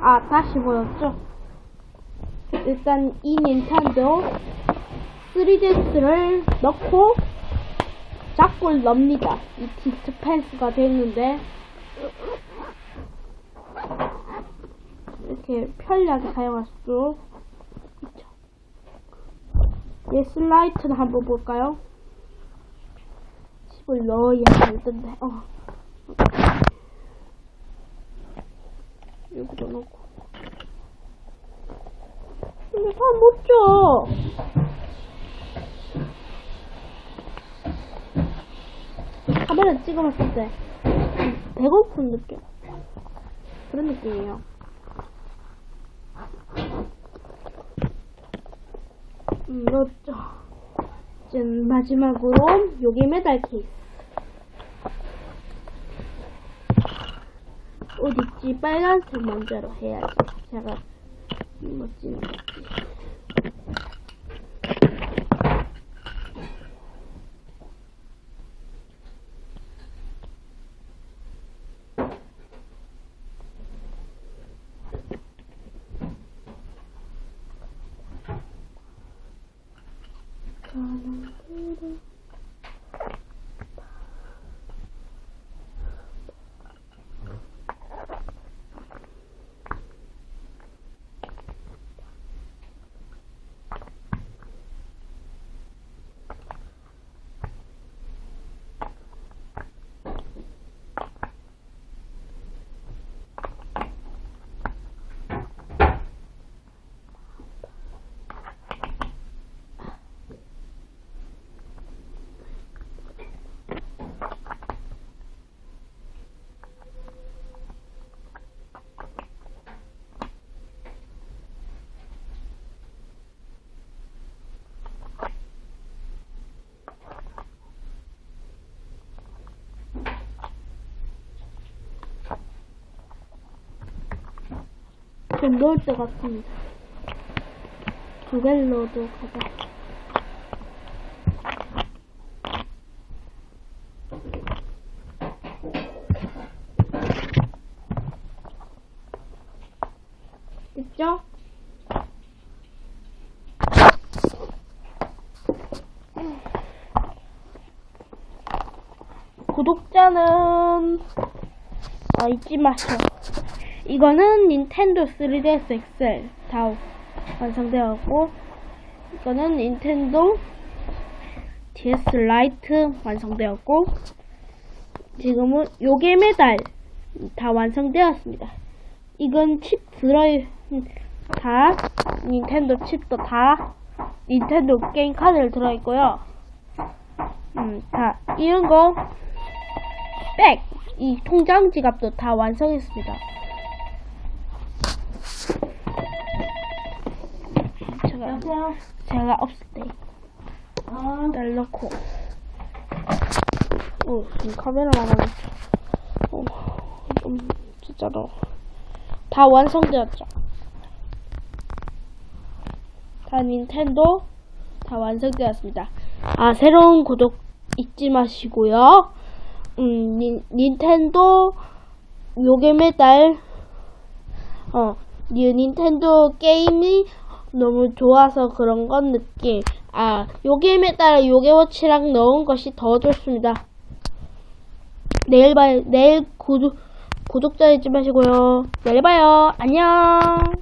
아, 다시 보였죠? 일단 이 닌텐도 3DS를 넣고 자꾸를 넣습니다. 이 디스펜스가 되는데 이렇게 편리하게 사용할 수 있죠. 예스 라이트는 한번 볼까요? 칩을 넣어야 할 텐데. 어. 여기도 넣고. 근데 잘못 줘. 카메라 찍어봤을 때 배고픈 느낌. 그런 느낌이에요. 음, 넣었죠. 짠, 마지막으로 요게 메달 케이스. 어딨지? 빨간색 먼저로 해야지. 제가 멋지는 거지. 좀 넣을 것 같습니다. 두 개를 넣어도 가자. 있죠? 구독자는 아 잊지 마세요. 이거는 닌텐도 3DS XL 다 완성되었고 이거는 닌텐도 DS 라이트 완성되었고 지금은 요게 메달 다 완성되었습니다. 이건 칩 들어있 다 닌텐도 칩도 다 닌텐도 게임 카드를 들어 있고요. 음, 다 이런 거 백, 이 통장 지갑도 다 완성했습니다. 제가 여보세요? 제가 없을 때 아, 날 넣고. 오 지금 카메라만 하면 오, 좀 진짜로 다 완성되었죠? 다 닌텐도 다 완성되었습니다. 아 새로운 구독 잊지 마시고요. 음 닌, 닌텐도 요게 매달 어 니- 닌텐도 게임이 너무 좋아서 그런 건 느낌. 아, 요게임에 따라 요게워치랑 넣은 것이 더 좋습니다. 내일 봐요. 내일 구독, 구독자 잊지 마시고요. 내일 봐요. 안녕.